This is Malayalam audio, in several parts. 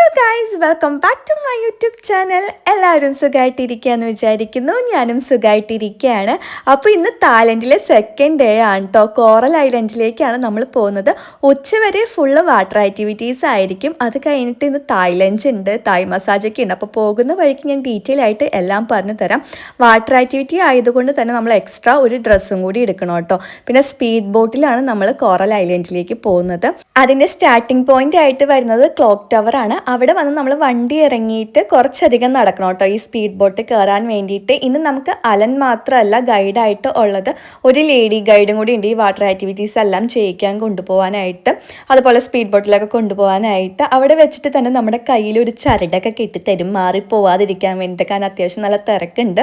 Hello guys welcome back to my YouTube channel എല്ലാവരും സുഖമായിട്ടിരിക്കുകയെന്ന് വിചാരിക്കുന്നു. ഞാനും സുഖമായിട്ടിരിക്കുകയാണ് അപ്പോൾ ഇന്ന് തായ്ലൻഡിലെ സെക്കൻഡ് ഡേ ആണ് കേട്ടോ കോറൽ ഐലൻഡിലേക്കാണ് നമ്മൾ പോകുന്നത്. ഉച്ചവരെ ഫുള്ള് വാട്ടർ ആക്ടിവിറ്റീസ് ആയിരിക്കും. അത് കഴിഞ്ഞിട്ട് ഇന്ന് തായ് ലഞ്ച് ഉണ്ട്. തായ് മസാജ് ഒക്കെ ഉണ്ട്. അപ്പോൾ പോകുന്ന വഴിക്ക് ഞാൻ ഡീറ്റെയിൽ ആയിട്ട് എല്ലാം പറഞ്ഞു തരാം. വാട്ടർ ആക്ടിവിറ്റി ആയതുകൊണ്ട് തന്നെ നമ്മൾ എക്സ്ട്രാ ഒരു ഡ്രസ്സും കൂടി എടുക്കണം കേട്ടോ പിന്നെ സ്പീഡ് ബോട്ടിലാണ് നമ്മൾ കോറൽ ഐലൻഡിലേക്ക് പോകുന്നത്. അതിന്റെ സ്റ്റാർട്ടിംഗ് പോയിന്റ് ആയിട്ട് വരുന്നത് ക്ലോക്ക് ടവർ ആണ്. അവിടെ വന്ന് നമ്മൾ വണ്ടി ഇറങ്ങിയിട്ട് കുറച്ചധികം നടക്കണം കേട്ടോ. ഈ സ്പീഡ് ബോട്ട് കയറാൻ വേണ്ടിയിട്ട്. ഇന്ന് നമുക്ക് അലൻ മാത്രമല്ല ഗൈഡായിട്ട് ഉള്ളത് ഒരു ലേഡി ഗൈഡും കൂടി ഉണ്ട്. ഈ വാട്ടർ ആക്ടിവിറ്റീസ് എല്ലാം ചെയ്യിക്കാൻ കൊണ്ടുപോകാനായിട്ട് അതുപോലെ സ്പീഡ് ബോട്ടിലൊക്കെ കൊണ്ടുപോകാനായിട്ട് അവിടെ വെച്ചിട്ട് തന്നെ നമ്മുടെ കയ്യിൽ ഒരു ചരടൊക്കെ കെട്ടിത്തരും മാറി പോവാതിരിക്കാൻ വേണ്ടിയിട്ട്. കാരണം അത്യാവശ്യം നല്ല തിരക്കുണ്ട്.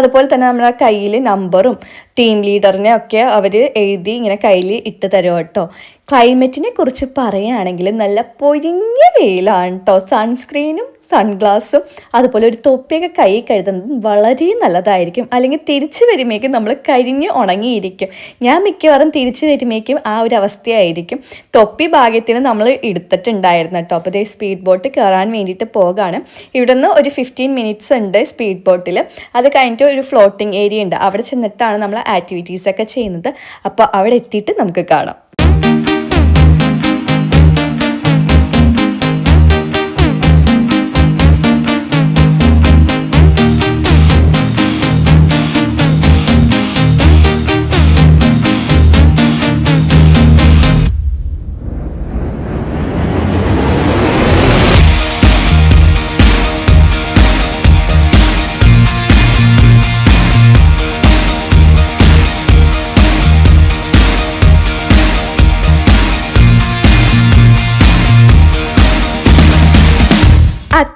അതുപോലെ തന്നെ നമ്മുടെ കയ്യിൽ നമ്പറും ടീം ലീഡറിനെ ഒക്കെ അവർ എഴുതി ഇങ്ങനെ കയ്യിൽ ഇട്ട് തരും കേട്ടോ. ക്ലൈമറ്റിനെ കുറിച്ച് പറയുകയാണെങ്കിൽ നല്ല പൊരിഞ്ഞ വെയിലാണ് കേട്ടോ സൺസ്ക്രീനും സൺഗ്ലാസും അതുപോലെ ഒരു തൊപ്പിയൊക്കെ കൈ കഴുതുന്നതും വളരെ നല്ലതായിരിക്കും. അല്ലെങ്കിൽ തിരിച്ചു വരുമ്പോഴേക്കും നമ്മൾ കരിഞ്ഞ് ഉണങ്ങിയിരിക്കും. ഞാൻ മിക്കവാറും തിരിച്ചു വരുമ്പോഴേക്കും ആ ഒരു അവസ്ഥയായിരിക്കും. തൊപ്പി ഭാഗ്യത്തിന് നമ്മൾ എടുത്തിട്ടുണ്ടായിരുന്നു കേട്ടോ അപ്പോൾ ഇതേ സ്പീഡ് ബോട്ട് കയറാൻ വേണ്ടിയിട്ട് പോകാണ് ഇവിടെ നിന്ന് ഒരു ഫിഫ്റ്റീൻ മിനിറ്റ്സ് ഉണ്ട് സ്പീഡ് ബോട്ടിൽ അത് കഴിഞ്ഞിട്ട് ഒരു ഫ്ലോട്ടിംഗ് ഏരിയ ഉണ്ട്. അവിടെ ചെന്നിട്ടാണ് നമ്മൾ ആക്ടിവിറ്റീസൊക്കെ ചെയ്യുന്നത്. അപ്പോൾ അവിടെ എത്തിയിട്ട് നമുക്ക് കാണാം.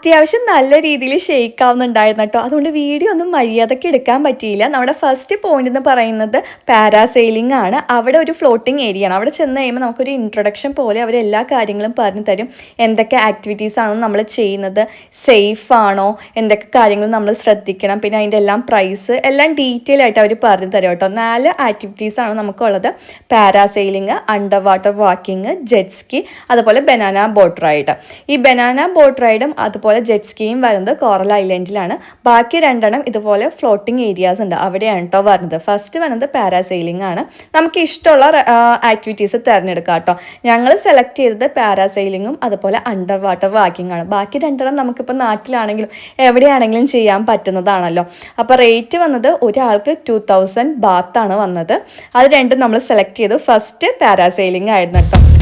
അത്യാവശ്യം നല്ല രീതിയിൽ ഷെയ്ക്ക് ആവുന്നുണ്ടായിരുന്നു കേട്ടോ അതുകൊണ്ട് വീഡിയോ ഒന്നും മര്യാദയ്ക്ക് എടുക്കാൻ പറ്റിയില്ല. നമ്മുടെ ഫസ്റ്റ് പോയിന്റ് എന്ന് പറയുന്നത് പാരാസെയിലിംഗ് ആണ്. അവിടെ ഒരു ഫ്ലോട്ടിംഗ് ഏരിയ ആണ്. അവിടെ ചെന്ന് കഴിയുമ്പോൾ നമുക്കൊരു ഇൻട്രൊഡക്ഷൻ പോലെ അവർ എല്ലാ കാര്യങ്ങളും പറഞ്ഞു തരും. എന്തൊക്കെ ആക്ടിവിറ്റീസ് ആണോ നമ്മൾ ചെയ്യുന്നത്? സേഫ് ആണോ? എന്തൊക്കെ കാര്യങ്ങൾ നമ്മൾ ശ്രദ്ധിക്കണം? പിന്നെ അതിന്റെ എല്ലാം പ്രൈസ് എല്ലാം ഡീറ്റെയിൽ ആയിട്ട് അവർ പറഞ്ഞു തരും കേട്ടോ. നാല് ആക്ടിവിറ്റീസ് ആണ് നമുക്കുള്ളത്. Parasailing under water walking jet ski അതുപോലെ ബനാന ബോട്ട് റൈഡ് ഈ ബനാന ബോട്ട് റൈഡും അതുപോലെ ജെറ്റ് സ്കീയും വരുന്നത് കോറൽ ഐലൻഡിലാണ് ബാക്കി രണ്ടെണ്ണം ഇതുപോലെ ഫ്ലോട്ടിംഗ് ഏരിയാസ് ഉണ്ട്. അവിടെയാണ് കേട്ടോ വരുന്നത്. ഫസ്റ്റ് വരുന്നത് പാരാസെയിലിംഗ് ആണ്. നമുക്ക് ഇഷ്ടമുള്ള ആക്ടിവിറ്റീസ് തിരഞ്ഞെടുക്കാം കേട്ടോ ഞങ്ങൾ സെലക്ട് ചെയ്തത് പാരാസെയിലിങ്ങും അതുപോലെ അണ്ടർ വാട്ടർ വാക്കിംഗ് ആണ്. ബാക്കി രണ്ടെണ്ണം നമുക്കിപ്പോൾ നാട്ടിലാണെങ്കിലും എവിടെയാണെങ്കിലും ചെയ്യാൻ പറ്റുന്നതാണല്ലോ. അപ്പോൾ റേറ്റ് വന്നത് ഒരാൾക്ക് ടു തൗസൻഡ് ബാത്താണ് വന്നത്. അത് രണ്ടും നമ്മൾ സെലക്ട് ചെയ്തു. ഫസ്റ്റ് പാരാസെയിലിംഗ് ആയിരുന്നു കേട്ടോ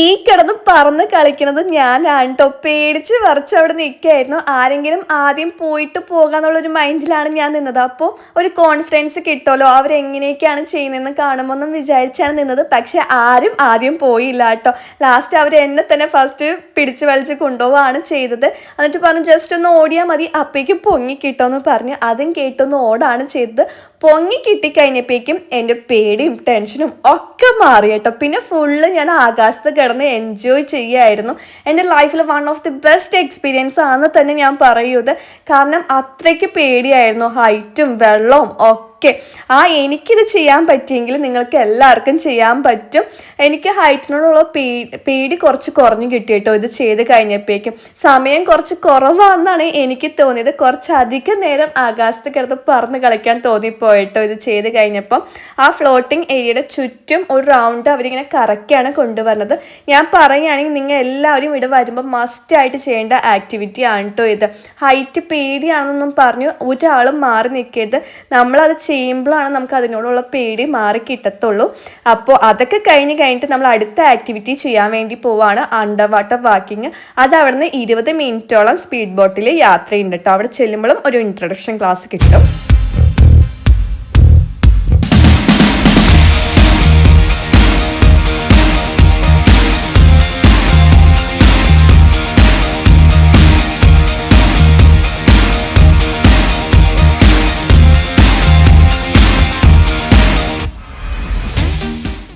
ഈ കിടന്ന് പറന്ന് കളിക്കുന്നത് ഞാനാണ് കേട്ടോ പേടിച്ച് വറച്ച് അവിടെ നിൽക്കുകയായിരുന്നു ആരെങ്കിലും ആദ്യം പോയിട്ട് പോകാന്നുള്ളൊരു മൈൻഡിലാണ് ഞാൻ നിന്നത്. അപ്പോൾ ഒരു കോൺഫിഡൻസ് കിട്ടുമല്ലോ? അവരെങ്ങനെയൊക്കെയാണ് ചെയ്യുന്നതെന്ന് കാണുമ്പോൾ ഒന്നും വിചാരിച്ചാണ് നിന്നത്. പക്ഷെ ആരും ആദ്യം പോയില്ല കേട്ടോ ലാസ്റ്റ് അവർ എന്നെ തന്നെ ഫസ്റ്റ് പിടിച്ച് വലിച്ച് കൊണ്ടുപോവാണ് ചെയ്തത്. എന്നിട്ട് പറഞ്ഞു ജസ്റ്റ് ഒന്ന് ഓടിയാൽ മതി. അപ്പേക്കും പൊങ്ങി കിട്ടുമെന്ന് പറഞ്ഞു. അതും കേട്ടൊന്ന് ഓടാണ് ചെയ്തത്. പൊങ്ങി കിട്ടിക്കഴിഞ്ഞപ്പോഴേക്കും എന്റെ പേടിയും ടെൻഷനും ഒക്കെ മാറി കേട്ടോ പിന്നെ ഫുള്ള് ഞാൻ ആകാശത്ത് കിടന്ന് എൻജോയ് ചെയ്യുമായിരുന്നു എന്റെ ലൈഫിൽ one of the best experience ആണെന്ന് തന്നെ ഞാൻ പറയുന്നത് കാരണം അത്രയ്ക്ക് പേടിയായിരുന്നു. ഹൈറ്റും വെള്ളവും ഒക്കെ ഓക്കെ. ആ എനിക്കിത് ചെയ്യാൻ പറ്റിയെങ്കിൽ നിങ്ങൾക്ക് എല്ലാവർക്കും ചെയ്യാൻ പറ്റും. എനിക്ക് ഹൈറ്റിനോടുള്ള പേടി പേടി കുറച്ച് കുറഞ്ഞു കിട്ടി ഇത് ചെയ്ത് കഴിഞ്ഞപ്പോഴേക്കും. സമയം കുറച്ച് കുറവാണെന്നാണ് എനിക്ക് തോന്നിയത്. കുറച്ച് അധികം നേരം ആകാശത്ത് കിടന്ന് പറന്ന് കളിക്കാൻ തോന്നിപ്പോയിട്ടോ ഇത് ചെയ്ത് കഴിഞ്ഞപ്പം. ആ ഫ്ലോട്ടിംഗ് ഏരിയയുടെ ചുറ്റും ഒരു റൗണ്ട് അവരിങ്ങനെ കറക്കിയാണ് കൊണ്ടുവരുന്നത്. ഞാൻ പറയുകയാണെങ്കിൽ നിങ്ങൾ എല്ലാവരും ഇവിടെ വരുമ്പോൾ മസ്റ്റായിട്ട് ചെയ്യേണ്ട ആക്ടിവിറ്റി ആണ് കേട്ടോ ഇത്. ഹൈറ്റ് പേടിയാണെന്നൊന്നും പറഞ്ഞു ഒരാളും മാറി നിൽക്കരുത്. നമ്മളത് ചെയ്യുമ്പോഴാണ് നമുക്ക് അതിനോടുള്ള പേടി മാറി കിട്ടത്തുള്ളൂ. അപ്പോൾ അതൊക്കെ കഴിഞ്ഞ് കഴിഞ്ഞിട്ട് നമ്മൾ അടുത്ത ആക്ടിവിറ്റി ചെയ്യാൻ വേണ്ടി പോവാണ് അണ്ടർ വാട്ടർ വാക്കിങ് അത് അവിടുന്ന് ഇരുപത് മിനിറ്റോളം സ്പീഡ് ബോട്ടിൽ യാത്രയുണ്ട് കേട്ടോ അവിടെ ചെല്ലുമ്പോഴും ഒരു ഇൻട്രൊഡക്ഷൻ ക്ലാസ് കിട്ടും.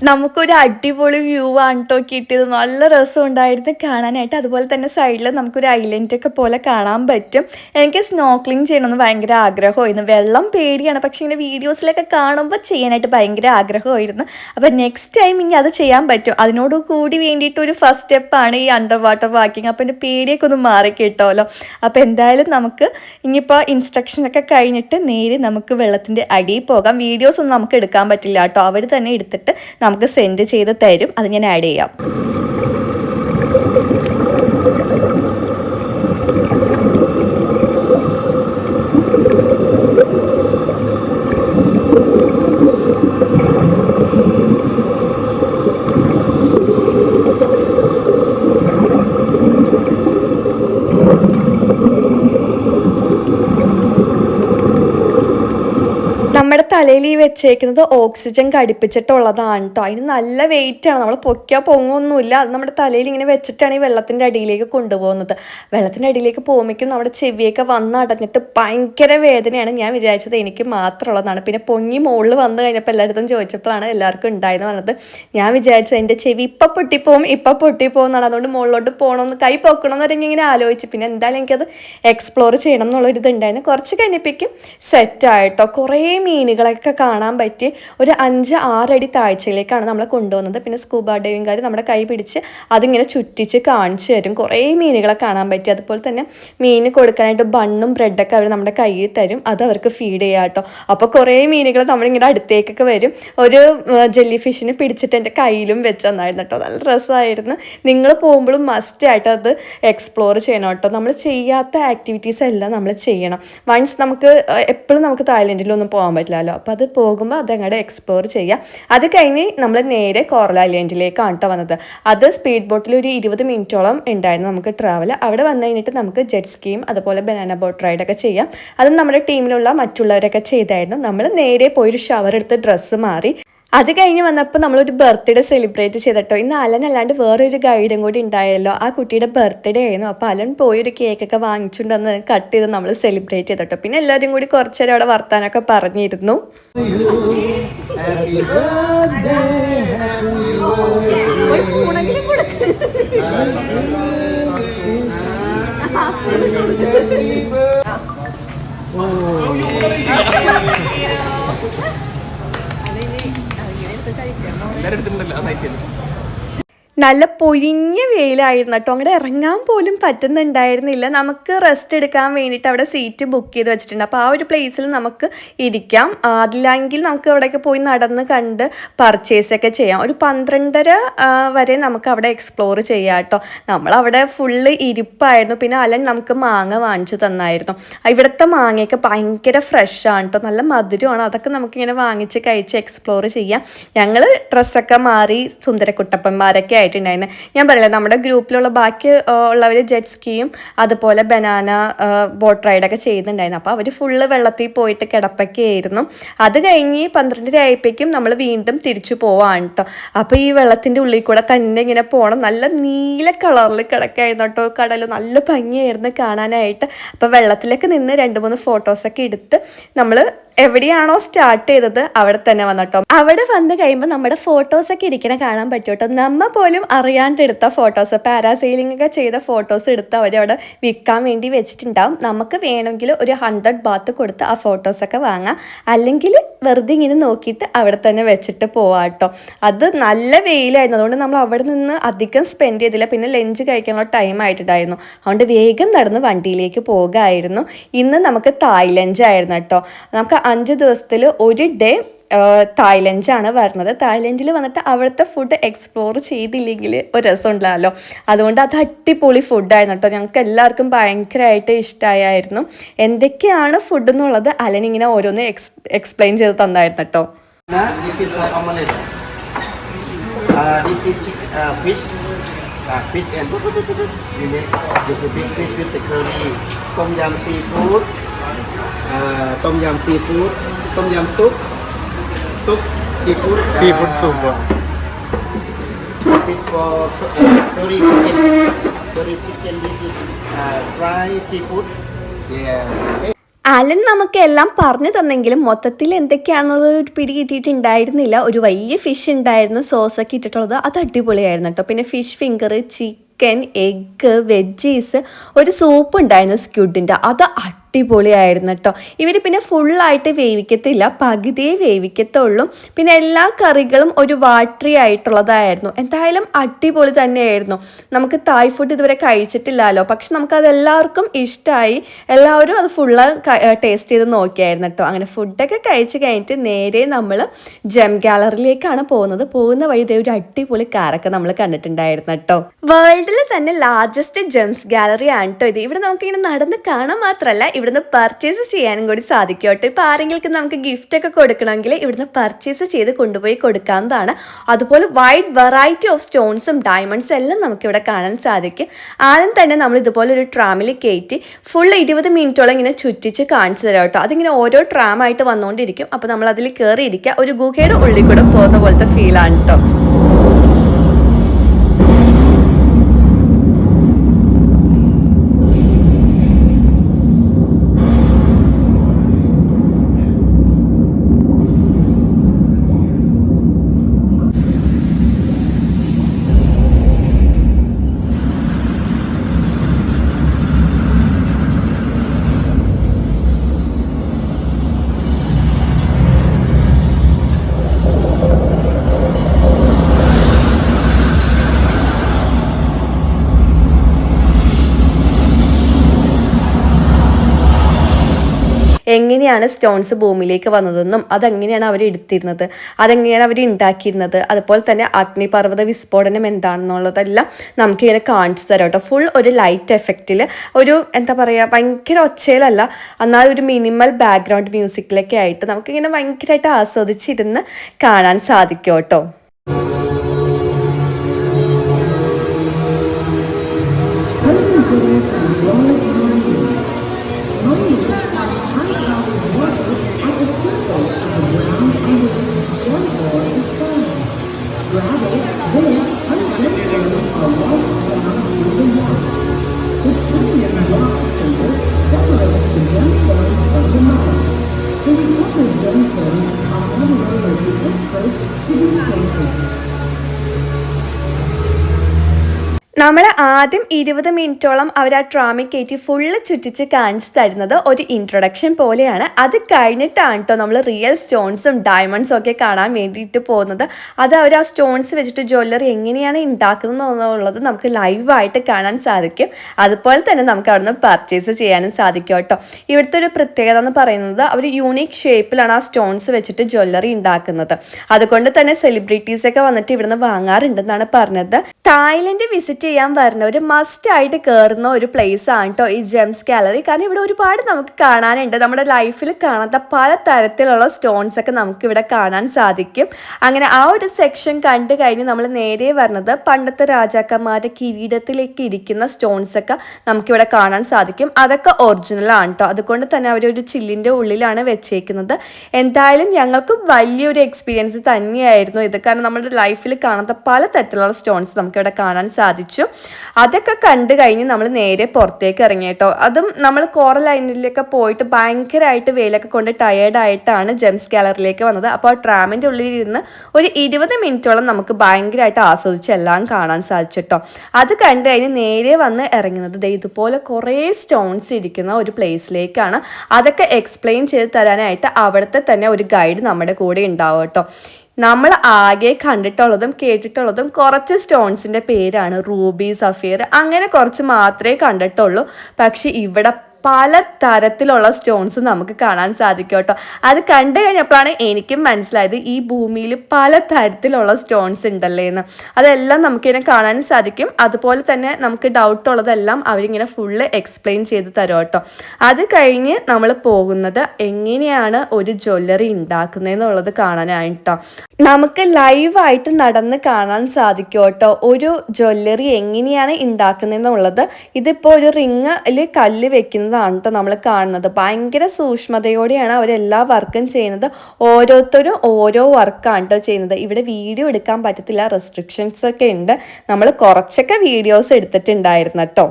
നമുക്കൊരു അടിപൊളി വ്യൂ ആണ് കേട്ടോ കിട്ടിയത്. നല്ല രസം ഉണ്ടായിരുന്നു കാണാനായിട്ട്. അതുപോലെ തന്നെ സൈഡിൽ നമുക്കൊരു ഐലൻഡ് ഒക്കെ പോലെ കാണാൻ പറ്റും. എനിക്ക് സ്നോക്ലിംഗ് ചെയ്യണമെന്ന് ഭയങ്കര ആഗ്രഹമായിരുന്നു. വെള്ളം പേടിയാണ്. പക്ഷെ ഇങ്ങനെ വീഡിയോസിലൊക്കെ കാണുമ്പോൾ ചെയ്യാനായിട്ട് ഭയങ്കര ആഗ്രഹമായിരുന്നു. അപ്പോൾ നെക്സ്റ്റ് ടൈം ഇനി അത് ചെയ്യാൻ പറ്റും. അതിനോട് കൂടി വേണ്ടിയിട്ട് ഒരു ഫസ്റ്റ് സ്റ്റെപ്പാണ് ഈ അണ്ടർ വാട്ടർ വാക്കിംഗ് അപ്പോൾ എന്റെ പേടിയൊക്കെ ഒന്ന് മാറി കിട്ടുമല്ലോ. അപ്പോൾ എന്തായാലും നമുക്ക് ഇനിയിപ്പോൾ ഇൻസ്ട്രക്ഷനൊക്കെ കഴിഞ്ഞിട്ട് നേരെ നമുക്ക് വെള്ളത്തിന്റെ അടിയിൽ പോകാം. വീഡിയോസ് ഒന്നും നമുക്ക് എടുക്കാൻ പറ്റില്ല കേട്ടോ അവർ തന്നെ എടുത്തിട്ട് നമുക്ക് സെൻഡ് ചെയ്ത് തരും. അത് ഞാൻ ആഡ് ചെയ്യാം. തലയിൽ ഈ വെച്ചേക്കുന്നത് ഓക്സിജൻ ഘടിപ്പിച്ചിട്ടുള്ളതാണ് കേട്ടോ അതിന് നല്ല വെയിറ്റ് ആണ്. നമ്മൾ പൊക്കിയാൽ പൊങ്ങൊന്നുമില്ല അത് നമ്മുടെ തലയിൽ ഇങ്ങനെ വെച്ചിട്ടാണ് ഈ വെള്ളത്തിന്റെ അടിയിലേക്ക് കൊണ്ടുപോകുന്നത്. വെള്ളത്തിന്റെ അടിയിലേക്ക് പോകുമ്പോഴേക്കും നമ്മുടെ ചെവിയൊക്കെ വന്ന് അടഞ്ഞിട്ട് ഭയങ്കര വേദനയാണ്. ഞാൻ വിചാരിച്ചത് എനിക്ക് മാത്രമുള്ളതാണ്. പിന്നെ പൊങ്ങി മുകളിൽ വന്നു കഴിഞ്ഞപ്പോൾ എല്ലായിടത്തും ചോദിച്ചപ്പോഴാണ് എല്ലാവർക്കും ഉണ്ടായെന്ന് പറഞ്ഞത്. ഞാൻ വിചാരിച്ചത് എന്റെ ചെവി ഇപ്പം പൊട്ടിപ്പോവും ഇപ്പം പൊട്ടിപ്പോവും എന്നാണ്. അതുകൊണ്ട് മുകളിലോട്ട് പോകണമെന്ന് കൈ പൊക്കണമെന്ന് പറഞ്ഞ് ഇങ്ങനെ ആലോചിച്ച്. പിന്നെ എന്തായാലും എനിക്കത് എക്സ്പ്ലോർ ചെയ്യണം എന്നുള്ളൊരിത് ഉണ്ടായിരുന്നു കുറച്ച് കഴിഞ്ഞപ്പോഴേക്കും സെറ്റായിട്ടോ കുറേ മീനുകളൊക്കെ കാണാൻ പറ്റി ഒരു അഞ്ച് ആറടി താഴ്ചയിലേക്കാണ് നമ്മൾ കൊണ്ടുവന്നത് പിന്നെ സ്കൂബ ഡൈവിംഗുകാർ നമ്മുടെ കൈ പിടിച്ച് അതിങ്ങനെ ചുറ്റിച്ച് കാണിച്ചു തരും. കുറേ മീനുകളെ കാണാൻ പറ്റി. അതുപോലെ തന്നെ മീൻ കൊടുക്കാനായിട്ട് ബണ്ണും ബ്രെഡൊക്കെ അവർ നമ്മുടെ കയ്യിൽ തരും. അത് അവർക്ക് ഫീഡ് ചെയ്യാം കേട്ടോ. അപ്പോൾ കുറേ മീനുകൾ നമ്മളിങ്ങനെ അടുത്തേക്കൊക്കെ വരും. ഒരു ജെല്ലി ഫിഷിനെ പിടിച്ചിട്ട് എന്റെ കയ്യിലും വെച്ച് തന്നായിരുന്നു കേട്ടോ. നല്ല രസമായിരുന്നു. നിങ്ങൾ പോകുമ്പോഴും മസ്റ്റ് ആയിട്ട് അത് എക്സ്പ്ലോർ ചെയ്യണം കേട്ടോ. നമ്മൾ ചെയ്യാത്ത ആക്ടിവിറ്റീസ് എല്ലാം നമ്മൾ ചെയ്യണം. വൺസ് നമുക്ക് എപ്പോഴും നമുക്ക് തായ്ലൻഡിലൊന്നും പോകാൻ പറ്റില്ലല്ലോ. അപ്പോൾ അത് പോകുമ്പോൾ അത് അങ്ങോട്ട് എക്സ്പ്ലോർ ചെയ്യാം. അത് കഴിഞ്ഞ് നമ്മൾ നേരെ കോറൽ ഐലൻഡിലേക്കാണ് കേട്ടോ വന്നത്. അത് സ്പീഡ് ബോട്ടിൽ ഒരു ഇരുപത് മിനിറ്റോളം ഉണ്ടായിരുന്നു നമുക്ക് ട്രാവൽ അവിടെ വന്നു കഴിഞ്ഞിട്ട് നമുക്ക് ജെറ്റ് സ്കീം അതുപോലെ ബനാന ബോട്ട് റൈഡൊക്കെ ചെയ്യാം. അതും നമ്മുടെ ടീമിലുള്ള മറ്റുള്ളവരൊക്കെ ചെയ്തായിരുന്നു. നമ്മൾ നേരെ പോയി ഒരു ഷവർ എടുത്ത് ഡ്രസ്സ് മാറി. അത് കഴിഞ്ഞ് വന്നപ്പോൾ നമ്മളൊരു ബർത്ത്ഡേ സെലിബ്രേറ്റ് ചെയ്തിട്ടോ. ഇന്ന് അലൻ അല്ലാണ്ട് വേറൊരു ഗൈഡും കൂടി ഉണ്ടായല്ലോ. ആ കുട്ടിയുടെ ബർത്ത്ഡേ ആയിരുന്നു. അപ്പോൾ അലൻ പോയി ഒരു കേക്കൊക്കെ വാങ്ങിച്ചുകൊണ്ടുവന്ന് കട്ട് ചെയ്ത് നമ്മൾ സെലിബ്രേറ്റ് ചെയ്തിട്ടോ. പിന്നെ എല്ലാവരും കൂടി കുറച്ചു നേരം അവിടെ വർത്താനൊക്കെ പറഞ്ഞിരുന്നു. നേരെ എടുത്തിട്ടുണ്ടല്ലോ അന്നായിട്ട് നല്ല പൊരിഞ്ഞ വെയിലായിരുന്നു കേട്ടോ. അങ്ങോട്ട് ഇറങ്ങാൻ പോലും പറ്റുന്നുണ്ടായിരുന്നില്ല. നമുക്ക് റെസ്റ്റ് എടുക്കാൻ വേണ്ടിയിട്ട് അവിടെ സീറ്റ് ബുക്ക് ചെയ്ത് വെച്ചിട്ടുണ്ട്. അപ്പോൾ ആ ഒരു പ്ലേസിൽ നമുക്ക് ഇരിക്കാം. അതില്ലെങ്കിൽ നമുക്ക് അവിടെയൊക്കെ പോയി നടന്ന് കണ്ട് പർച്ചേസ് ഒക്കെ ചെയ്യാം. ഒരു പന്ത്രണ്ടര വരെ നമുക്ക് അവിടെ എക്സ്പ്ലോർ ചെയ്യാം കേട്ടോ. നമ്മളവിടെ ഫുള്ള് ഇരിപ്പായിരുന്നു. പിന്നെ അലൻ നമുക്ക് മാങ്ങ വാങ്ങിച്ചു തന്നായിരുന്നു. ഇവിടുത്തെ മാങ്ങയൊക്കെ ഭയങ്കര ഫ്രഷാണ് കേട്ടോ. നല്ല മധുരമാണ്. അതൊക്കെ നമുക്കിങ്ങനെ വാങ്ങിച്ച് കഴിച്ച് എക്സ്പ്ലോർ ചെയ്യാം. ഞങ്ങൾ ഡ്രസ്സൊക്കെ മാറി സുന്ദരക്കുട്ടപ്പന്മാരൊക്കെ ആയിട്ടുണ്ടായിരുന്നു. ഞാൻ പറയില്ല നമ്മുടെ ഗ്രൂപ്പിലുള്ള ബാക്കി ഉള്ളവർ ജെറ്റ് സ്കീയും അതുപോലെ ബനാന ബോട്ട് റൈഡൊക്കെ ചെയ്യുന്നുണ്ടായിരുന്നു അപ്പോൾ അവർ ഫുള്ള് വെള്ളത്തിൽ പോയിട്ട് കിടപ്പൊക്കെയായിരുന്നു അത് കഴിഞ്ഞ് പന്ത്രണ്ടര ആയപ്പോഴേക്കും നമ്മൾ വീണ്ടും തിരിച്ചു പോവാണ് കേട്ടോ അപ്പോൾ ഈ വെള്ളത്തിന്റെ ഉള്ളിൽ കൂടെ തന്നെ ഇങ്ങനെ പോകണം നല്ല നീല കളറിൽ കിടക്കായിരുന്നു കേട്ടോ കടൽ നല്ല ഭംഗിയായിരുന്നു കാണാനായിട്ട്. അപ്പോൾ വെള്ളത്തിലൊക്കെ നിന്ന് രണ്ട് മൂന്ന് ഫോട്ടോസൊക്കെ എടുത്ത് നമ്മൾ എവിടെയാണോ സ്റ്റാർട്ട് ചെയ്തത് അവിടെ തന്നെ വന്നട്ടോ. അവിടെ വന്ന് കഴിയുമ്പോൾ നമ്മുടെ ഫോട്ടോസ് ഒക്കെ ഇരിക്കണ കാണാൻ പറ്റൂട്ടോ. നമ്മ പോലും അറിയാണ്ട് എടുത്ത ഫോട്ടോസ് പാരാസെയിലിംഗ് ഒക്കെ ചെയ്ത ഫോട്ടോസ് എടുത്ത് അവരവിടെ വിൽക്കാൻ വേണ്ടി വെച്ചിട്ടുണ്ടാവും. നമുക്ക് വേണമെങ്കിൽ ഒരു ഹൺഡ്രഡ് ബാത്ത് കൊടുത്ത് ആ ഫോട്ടോസ് ഒക്കെ വാങ്ങാം. അല്ലെങ്കിൽ വെറുതെ ഇങ്ങനെ നോക്കിയിട്ട് അവിടെ തന്നെ വെച്ചിട്ട് പോവാട്ടോ. അത് നല്ല വെയിലായിരുന്നു. അതുകൊണ്ട് നമ്മൾ അവിടെ നിന്ന് അധികം സ്പെൻഡ് ചെയ്തില്ല. പിന്നെ ലഞ്ച് കഴിക്കാനുള്ള ടൈം ആയിട്ടുണ്ടായിരുന്നു. അതുകൊണ്ട് വേഗം നടന്ന് വണ്ടിയിലേക്ക് പോകായിരുന്നു. ഇന്ന് നമുക്ക് തായ് ലഞ്ച് ആയിരുന്നു കേട്ടോ. നമുക്ക് അഞ്ച് ദിവസത്തിൽ ഒരു ഡേ തായ്ലൻഡാണ് വരുന്നത്. തായ്ലൻഡിൽ വന്നിട്ട് അവിടുത്തെ ഫുഡ് എക്സ്പ്ലോർ ചെയ്തില്ലെങ്കിൽ ഒരു രസം ഉണ്ടല്ലോ അതുകൊണ്ട് അത് അടിപൊളി ഫുഡായിരുന്നു കേട്ടോ. ഞങ്ങൾക്ക് എല്ലാവർക്കും ഭയങ്കരമായിട്ട് ഇഷ്ടമായിരുന്നു എന്തൊക്കെയാണ് ഫുഡ് എന്നുള്ളത് അലനിങ്ങനെ ഓരോന്ന് എക്സ് എക്സ്പ്ലെയിൻ ചെയ്ത് തന്നായിരുന്നു കേട്ടോ. Fish this is uh, omelette. Uh, this is chick, uh, fish. Uh, fish and you make this is big fish with the curry. Tom yum seafood. Uh, tom yum seafood. Tom yum soup. Soup. Seafood. Seafood uh, soup. This is for uh, curry chicken. Curry chicken with uh, fried seafood. Yeah. Alan നമുക്ക് എല്ലാം പറഞ്ഞു തന്നെങ്കിലും മൊത്തത്തിൽ എന്തൊക്കെയാണെന്നുള്ളത് ഒരു പിടി കിട്ടിയിട്ടുണ്ടായിരുന്നില്ല ഒരു വലിയ ഫിഷ് ഉണ്ടായിരുന്നു സോസൊക്കെ ഇട്ടിട്ടുള്ളത് അത് അടിപൊളിയായിരുന്നു കേട്ടോ പിന്നെ fish finger chicken egg veggies ഒരു സൂപ്പ് ഉണ്ടായിരുന്നു സ്ക്യൂഡിന്റെ അത് അടിപൊളിയായിരുന്നു കേട്ടോ ഇവർ പിന്നെ ഫുള്ളായിട്ട് വേവിക്കത്തില്ല പകുതിയെ വേവിക്കത്തുള്ളൂ. പിന്നെ എല്ലാ കറികളും ഒരു വാട്ടറി ആയിട്ടുള്ളതായിരുന്നു. എന്തായാലും അടിപൊളി തന്നെയായിരുന്നു. നമുക്ക് തായ് ഫുഡ് ഇതുവരെ കഴിച്ചിട്ടില്ലല്ലോ. പക്ഷെ നമുക്കത് എല്ലാവർക്കും ഇഷ്ടമായി എല്ലാവരും അത് ഫുള്ള് ടേസ്റ്റ് ചെയ്ത് നോക്കിയായിരുന്നു കേട്ടോ അങ്ങനെ ഫുഡൊക്കെ കഴിച്ച് കഴിഞ്ഞിട്ട് നേരെ നമ്മൾ ജം ഗാലറിയിലേക്കാണ് പോകുന്നത്. പോകുന്ന വഴി ഇതേ ഒരു അടിപൊളി കാറൊക്കെ നമ്മൾ കണ്ടിട്ടുണ്ടായിരുന്നു കേട്ടോ വേൾഡിലെ തന്നെ ലാർജസ്റ്റ് ജെംസ് ഗാലറി ആണ് കേട്ടോ ഇത്. ഇവിടെ നമുക്കിങ്ങനെ നടന്ന് കാണാൻ മാത്രമല്ല ഇവിടുന്ന് പർച്ചേസ് ചെയ്യാനും കൂടി സാധിക്കും കേട്ടോ ഇപ്പോൾ ആരെങ്കിലും നമുക്ക് ഗിഫ്റ്റ് ഒക്കെ കൊടുക്കണമെങ്കിൽ ഇവിടുന്ന് പർച്ചേസ് ചെയ്ത് കൊണ്ടുപോയി കൊടുക്കാവുന്നതാണ്. അതുപോലെ വൈഡ് വെറൈറ്റി ഓഫ് സ്റ്റോൺസും ഡയമണ്ട്സും എല്ലാം നമുക്കിവിടെ കാണാൻ സാധിക്കും. ആദ്യം തന്നെ നമ്മൾ ഇതുപോലെ ഒരു ട്രാമിൽ കയറ്റി ഫുൾ ഇരുപത് മിനിറ്റോളം ഇങ്ങനെ ചുറ്റിച്ച് കാണിച്ചു തരാം കേട്ടോ. അതിങ്ങനെ ഓരോ ട്രാമായിട്ട് വന്നുകൊണ്ടിരിക്കും. അപ്പോൾ നമ്മൾ അതിൽ കയറിയിരിക്കുക. ഒരു ഗുഹയുടെ ഉള്ളിൽ കൂടെ പോകുന്ന പോലത്തെ ഫീലാണ് കേട്ടോ. എങ്ങനെയാണ് സ്റ്റോൺസ് ഭൂമിയിലേക്ക് വന്നതെന്നും അതെങ്ങനെയാണ് അവർ എടുത്തിരുന്നത്? അതെങ്ങനെയാണ് അവർ ഉണ്ടാക്കിയിരുന്നത്? അതുപോലെ തന്നെ അഗ്നിപർവത വിസ്ഫോടനം എന്താണെന്നുള്ളതെല്ലാം നമുക്കിങ്ങനെ കാണിച്ചു തരാം കേട്ടോ. ഫുൾ ഒരു ലൈറ്റ് എഫക്റ്റിൽ ഒരു എന്താ പറയുക ഭയങ്കര ഒച്ചയിലല്ല. എന്നാൽ ഒരു മിനിമൽ ബാക്ക്ഗ്രൗണ്ട് മ്യൂസിക്കിലൊക്കെ ആയിട്ട് നമുക്കിങ്ങനെ ഭയങ്കരമായിട്ട് ആസ്വദിച്ചിരുന്ന് കാണാൻ സാധിക്കും കേട്ടോ. നമ്മൾ ആദ്യം ഇരുപത് മിനിറ്റോളം അവർ ആ ഡ്രാമ കയറ്റി ഫുള്ള് ചുറ്റിച്ച് കാണിച്ചു തരുന്നത് ഒരു ഇൻട്രൊഡക്ഷൻ പോലെയാണ്. അത് കഴിഞ്ഞിട്ടാണ് കേട്ടോ നമ്മൾ റിയൽ സ്റ്റോൺസും ഡയമണ്ട്സും ഒക്കെ കാണാൻ വേണ്ടിയിട്ട് പോകുന്നത്. അത് അവർ ആ സ്റ്റോൺസ് വെച്ചിട്ട് ജ്വല്ലറി എങ്ങനെയാണ് ഉണ്ടാക്കുന്നത് എന്നുള്ളത് നമുക്ക് ലൈവായിട്ട് കാണാൻ സാധിക്കും. അതുപോലെ തന്നെ നമുക്ക് അവിടുന്ന് പർച്ചേസ് ചെയ്യാനും സാധിക്കും കേട്ടോ ഇവിടുത്തെ ഒരു പ്രത്യേകത എന്ന് പറയുന്നത് അവർ യൂണീക്ക് ഷേപ്പിലാണ് ആ സ്റ്റോൺസ് വെച്ചിട്ട് ജ്വല്ലറി ഉണ്ടാക്കുന്നത് അതുകൊണ്ട് തന്നെ സെലിബ്രിറ്റീസൊക്കെ വന്നിട്ട് ഇവിടുന്ന് വാങ്ങാറുണ്ടെന്നാണ് പറഞ്ഞത്. തായ്ലൻഡ് വിസിറ്റ് ചെയ്യാൻ വരുന്നവർ മസ്റ്റ് ആയിട്ട് കയറുന്ന ഒരു പ്ലേസ് ആണ് കേട്ടോ ഈ ജെംസ് ഗാലറി കാരണം ഇവിടെ ഒരുപാട് നമുക്ക് കാണാനുണ്ട്. നമ്മുടെ ലൈഫിൽ കാണാത്ത പല തരത്തിലുള്ള സ്റ്റോൺസ് ഒക്കെ നമുക്ക് ഇവിടെ കാണാൻ സാധിക്കും. അങ്ങനെ ആ ഒരു സെക്ഷൻ കണ്ടു കഴിഞ്ഞ് നമ്മൾ നേരെ വരുന്നത് പണ്ടത്തെ രാജാക്കന്മാരുടെ കിരീടത്തിലേക്ക് ഇരിക്കുന്ന സ്റ്റോൺസ് ഒക്കെ നമുക്കിവിടെ കാണാൻ സാധിക്കും. അതൊക്കെ ഒറിജിനൽ ആണ് കേട്ടോ അതുകൊണ്ട് തന്നെ അവർ ഒരു ചില്ലിന്റെ ഉള്ളിലാണ് വെച്ചേക്കുന്നത്. എന്തായാലും ഞങ്ങൾക്ക് വലിയൊരു എക്സ്പീരിയൻസ് തന്നെയായിരുന്നു ഇത്. കാരണം നമ്മുടെ ലൈഫിൽ കാണാത്ത പല തരത്തിലുള്ള സ്റ്റോൺസ് നമുക്കിവിടെ കാണാൻ സാധിച്ചു. അതൊക്കെ കണ്ടു കഴിഞ്ഞ് നമ്മൾ നേരെ പുറത്തേക്ക് ഇറങ്ങി കേട്ടോ. അതും നമ്മൾ കോറൽ ലൈനിലൊക്കെ പോയിട്ട് ഭയങ്കരമായിട്ട് വെയിലൊക്കെ കൊണ്ട് ടയേർഡായിട്ടാണ് ജെംസ് ഗാലറിയിലേക്ക് വന്നത്. അപ്പോൾ ആ ട്രാമിന്റെ ഉള്ളിൽ ഇരുന്ന് ഒരു ഇരുപത് മിനിറ്റോളം നമുക്ക് ഭയങ്കരമായിട്ട് ആസ്വദിച്ച് എല്ലാം കാണാൻ സാധിച്ചു അത് കണ്ടു കഴിഞ്ഞ് നേരെ വന്ന് ഇറങ്ങുന്നത് ഇതുപോലെ കുറേ സ്റ്റോൺസ് ഇരിക്കുന്ന ഒരു പ്ലേസിലേക്കാണ് അതൊക്കെ എക്സ്പ്ലെയിൻ ചെയ്ത് തരാനായിട്ട് അവിടുത്തെ തന്നെ ഒരു ഗൈഡ് നമ്മുടെ കൂടെ ഉണ്ടാവും കേട്ടോ. നമ്മൾ ആകെ കണ്ടിട്ടുള്ളതും കേട്ടിട്ടുള്ളതും കുറച്ച് സ്റ്റോൺസിന്റെ പേരാണ് റൂബി സഫിയർ അങ്ങനെ കുറച്ച് മാത്രമേ കണ്ടിട്ടുള്ളൂ. പക്ഷേ ഇവിടെ പല തരത്തിലുള്ള സ്റ്റോൺസ് നമുക്ക് കാണാൻ സാധിക്കും കേട്ടോ അത് കണ്ടു കഴിഞ്ഞപ്പോഴാണ് എനിക്കും മനസ്സിലായത് ഈ ഭൂമിയിൽ പല തരത്തിലുള്ള സ്റ്റോൺസ് ഉണ്ടല്ലേ എന്ന്. അതെല്ലാം നമുക്കിങ്ങനെ കാണാൻ സാധിക്കും. അതുപോലെ തന്നെ നമുക്ക് ഡൗട്ട് ഉള്ളതെല്ലാം അവരിങ്ങനെ ഫുള്ള് എക്സ്പ്ലെയിൻ ചെയ്ത് തരും കേട്ടോ അത് കഴിഞ്ഞ് നമ്മൾ പോകുന്നത് എങ്ങനെയാണ് ഒരു ജ്വല്ലറി ഉണ്ടാക്കുന്നതെന്നുള്ളത് കാണാനായിട്ടോ. നമുക്ക് ലൈവായിട്ട് നടന്ന് കാണാൻ സാധിക്കും കേട്ടോ ഒരു ജ്വല്ലറി എങ്ങനെയാണ് ഉണ്ടാക്കുന്നതെന്നുള്ളത്. ഇതിപ്പോൾ ഒരു റിങ്ങിൽ കല്ല് വെക്കുന്നതാണ് കേട്ടോ നമ്മൾ കാണുന്നത്. ഭയങ്കര സൂക്ഷ്മതയോടെയാണ് അവരെല്ലാ വർക്കും ചെയ്യുന്നത്. ഓരോരുത്തരും ഓരോ വർക്കാണ് കേട്ടോ ചെയ്യുന്നത്. ഇവിടെ വീഡിയോ എടുക്കാൻ പറ്റത്തില്ല. റെസ്ട്രിക്ഷൻസ് ഒക്കെ ഉണ്ട്. നമ്മൾ കുറച്ചൊക്കെ വീഡിയോസ് എടുത്തിട്ടുണ്ടായിരുന്നു കേട്ടോ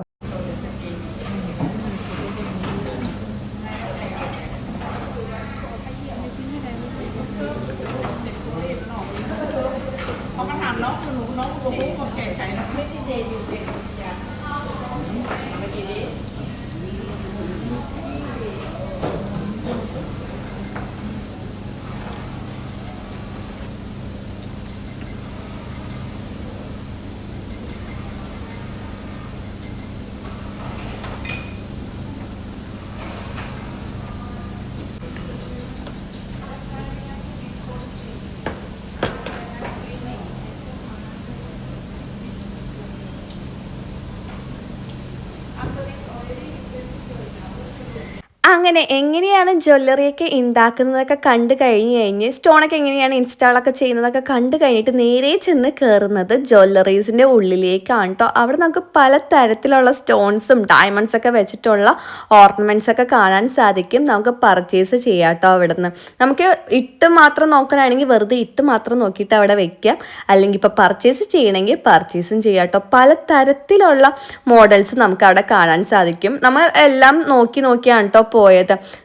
അങ്ങനെ എങ്ങനെയാണ് ജ്വല്ലറിയൊക്കെ ഉണ്ടാക്കുന്നതൊക്കെ കണ്ടു കഴിഞ്ഞ് കഴിഞ്ഞ് സ്റ്റോണൊക്കെ എങ്ങനെയാണ് ഇൻസ്റ്റാളൊക്കെ ചെയ്യുന്നതൊക്കെ കണ്ടു കഴിഞ്ഞിട്ട് നേരെ ചെന്ന് കയറുന്നത് ജ്വല്ലറീസിന്റെ ഉള്ളിലേക്കാണ് കേട്ടോ അവിടെ നമുക്ക് പല തരത്തിലുള്ള സ്റ്റോൺസും ഡയമണ്ട്സ് ഒക്കെ വെച്ചിട്ടുള്ള ഓർണമെന്റ്സ് ഒക്കെ കാണാൻ സാധിക്കും. നമുക്ക് പർച്ചേസ് ചെയ്യാം കേട്ടോ അവിടെ നിന്ന് നമുക്ക് ഇട്ട് മാത്രം നോക്കാനാണെങ്കിൽ വെറുതെ ഇട്ട് മാത്രം നോക്കിയിട്ട് അവിടെ വെക്കാം. അല്ലെങ്കിൽ ഇപ്പോൾ പർച്ചേസ് ചെയ്യണമെങ്കിൽ പർച്ചേസും ചെയ്യാം കേട്ടോ പല തരത്തിലുള്ള മോഡൽസ് നമുക്ക് അവിടെ കാണാൻ സാധിക്കും. നമ്മൾ എല്ലാം നോക്കി നോക്കിയാണ് കേട്ടോ പോയത്.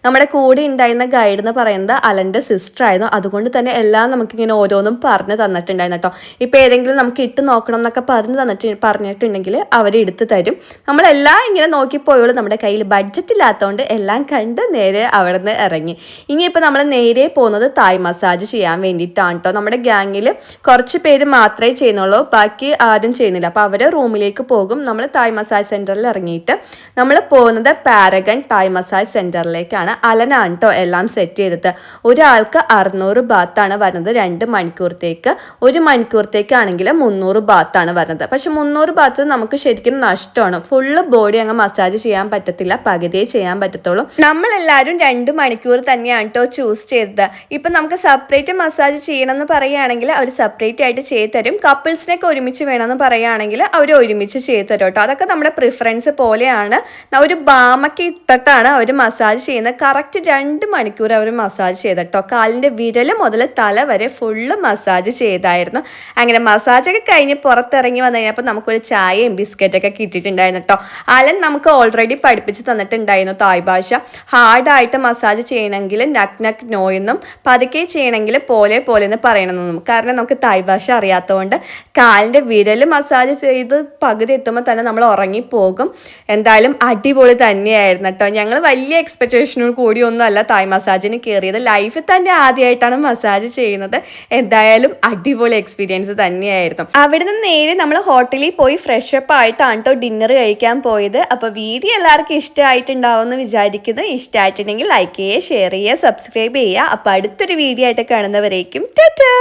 നമ്മുടെ കൂടെ ഉണ്ടായിരുന്ന ഗൈഡ് എന്ന് പറയുന്നത് അലന്റെ സിസ്റ്റർ ആയിരുന്നു. അതുകൊണ്ട് തന്നെ എല്ലാം നമുക്കിങ്ങനെ ഓരോന്നും പറഞ്ഞു തന്നിട്ടുണ്ടായിരുന്നു കേട്ടോ. ഇപ്പോൾ ഏതെങ്കിലും നമുക്ക് ഇട്ട് നോക്കണം എന്നൊക്കെ പറഞ്ഞു തന്നിട്ട് പറഞ്ഞിട്ടുണ്ടെങ്കിൽ അവർ എടുത്തു തരും. നമ്മളെല്ലാം ഇങ്ങനെ നോക്കി പോയോളൂ നമ്മുടെ കയ്യിൽ ബഡ്ജറ്റ് ഇല്ലാത്തതുകൊണ്ട് എല്ലാം കണ്ട് നേരെ അവിടെ നിന്ന് ഇറങ്ങി. ഇനിയിപ്പോൾ നമ്മൾ നേരെ പോകുന്നത് തായ് മസാജ് ചെയ്യാൻ വേണ്ടിയിട്ടാണ് കേട്ടോ. നമ്മുടെ ഗ്യാങ്ങിൽ കുറച്ച് പേര് മാത്രമേ ചെയ്യുന്നുള്ളൂ. ബാക്കി ആരും ചെയ്യുന്നില്ല. അപ്പോൾ അവർ റൂമിലേക്ക് പോകും. നമ്മൾ തായ് മസാജ് സെന്ററിൽ ഇറങ്ങിയിട്ട്. നമ്മൾ പോകുന്നത് പാരഗൺ തായ് മസാജ് സെന്ററിലേക്കാണ് അലനാണ് കേട്ടോ എല്ലാം സെറ്റ് ചെയ്തത്. ഒരാൾക്ക് അറുന്നൂറ് ബാത്താണ് വരുന്നത്. രണ്ട് മണിക്കൂറത്തേക്ക് ഒരു മണിക്കൂറത്തേക്കാണെങ്കിൽ മുന്നൂറ് ബാത്താണ് വരുന്നത്. പക്ഷെ മുന്നൂറ് ബാത്ത് നമുക്ക് ശരിക്കും നഷ്ടമാണ്. ഫുള്ള് ബോഡി അങ്ങ് മസാജ് ചെയ്യാൻ പറ്റത്തില്ല. പകുതിയെ ചെയ്യാൻ പറ്റത്തുള്ളൂ. നമ്മളെല്ലാവരും രണ്ട് മണിക്കൂർ തന്നെയാണ് കേട്ടോ ചൂസ് ചെയ്തത്. ഇപ്പം നമുക്ക് സെപ്പറേറ്റ് മസാജ് ചെയ്യണമെന്ന് പറയുകയാണെങ്കിൽ അവർ സെപ്പറേറ്റ് ആയിട്ട് ചെയ്ത് തരും. കപ്പിൾസിനൊക്കെ ഒരുമിച്ച് വേണമെന്ന് പറയുകയാണെങ്കിൽ അവർ ഒരുമിച്ച് ചെയ്ത് തരും കേട്ടോ അതൊക്കെ നമ്മുടെ പ്രിഫറൻസ് പോലെയാണ്. ഒരു ബാമൊക്കെ ഇട്ടിട്ടാണ് അവർ മസാജ് ചെയ്യുന്നത് കറക്റ്റ് രണ്ട് മണിക്കൂർ അവർ മസാജ് ചെയ്ത് കേട്ടോ കാലിന്റെ വിരൽ മുതൽ തല വരെ ഫുള്ള് മസാജ് ചെയ്തായിരുന്നു. അങ്ങനെ മസാജൊക്കെ കഴിഞ്ഞ് പുറത്തിറങ്ങി വന്നു കഴിഞ്ഞപ്പോൾ നമുക്കൊരു ചായയും ബിസ്ക്കറ്റൊക്കെ കിട്ടിയിട്ടുണ്ടായിരുന്നു കേട്ടോ അലൻ നമുക്ക് ഓൾറെഡി പഠിപ്പിച്ച് തന്നിട്ടുണ്ടായിരുന്നു തായ് ഭാഷ. ഹാർഡായിട്ട് മസാജ് ചെയ്യണമെങ്കിൽ നക് നക് നോ എന്നും പതുക്കെ ചെയ്യണമെങ്കിൽ പോലെ പോലെ എന്ന് പറയണമെന്നും. കാരണം നമുക്ക് തായ് ഭാഷ അറിയാത്തതുകൊണ്ട് കാലിന്റെ വിരൽ മസാജ് ചെയ്ത് പകുതി എത്തുമ്പോൾ തന്നെ നമ്മൾ ഉറങ്ങിപ്പോകും. എന്തായാലും അടിപൊളി തന്നെയായിരുന്നു കേട്ടോ. ഞങ്ങൾ വലിയ എക്സ്പെക്റ്റേഷനോട് കൂടിയൊന്നും അല്ല തായ് മസാജിന് കയറിയത് ലൈഫിൽ തന്നെ ആദ്യമായിട്ടാണ് മസാജ് ചെയ്യുന്നത്. എന്തായാലും അടിപൊളി എക്സ്പീരിയൻസ് തന്നെയായിരുന്നു. അവിടെ നിന്ന് നേരെ നമ്മൾ ഹോട്ടലിൽ പോയി ഫ്രഷ് അപ്പ് ആയിട്ടാണ് കേട്ടോ ഡിന്നർ കഴിക്കാൻ പോയത്. അപ്പോൾ വീഡിയോ എല്ലാവർക്കും ഇഷ്ടമായിട്ടുണ്ടാവും എന്ന് വിചാരിക്കുന്നു. ഇഷ്ടമായിട്ടുണ്ടെങ്കിൽ ലൈക്ക് ചെയ്യുക ഷെയർ ചെയ്യുക സബ്സ്ക്രൈബ് ചെയ്യുക. അപ്പോൾ അടുത്തൊരു വീഡിയോ ആയിട്ട് കാണുന്നവരേക്കും. ടാറ്റാ